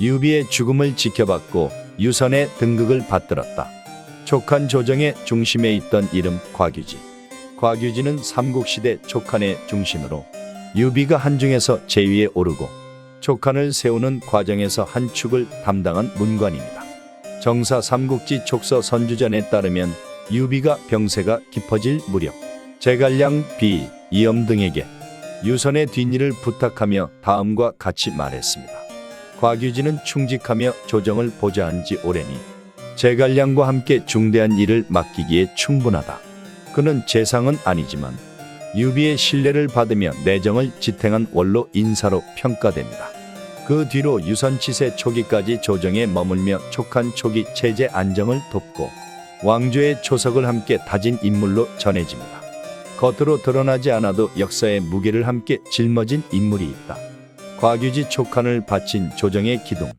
유비의 죽음을 지켜봤고 유선의 등극을 받들었다. 촉한 조정의 중심에 있던 이름 곽유지. 곽유지는 삼국시대 촉한의 중심으로 유비가 한중에서 제위에 오르고 촉한을 세우는 과정에서 한 축을 담당한 문관입니다. 정사 삼국지 촉서 선주전에 따르면 유비가 병세가 깊어질 무렵 제갈량 비 이엄 등에게 유선의 뒷일을 부탁하며 다음과 같이 말했습니다. 곽유지는 충직하며 조정을 보좌한 지 오래니 제갈량과 함께 중대한 일을 맡기기에 충분하다. 그는 재상은 아니지만 유비의 신뢰를 받으며 내정을 지탱한 원로 인사로 평가됩니다. 그 뒤로 유선치세 초기까지 조정에 머물며 촉한 초기 체제 안정을 돕고 왕조의 초석을 함께 다진 인물로 전해집니다. 겉으로 드러나지 않아도 역사의 무게를 함께 짊어진 인물이 있다. 과규지 촉한을 바친 조정의 기둥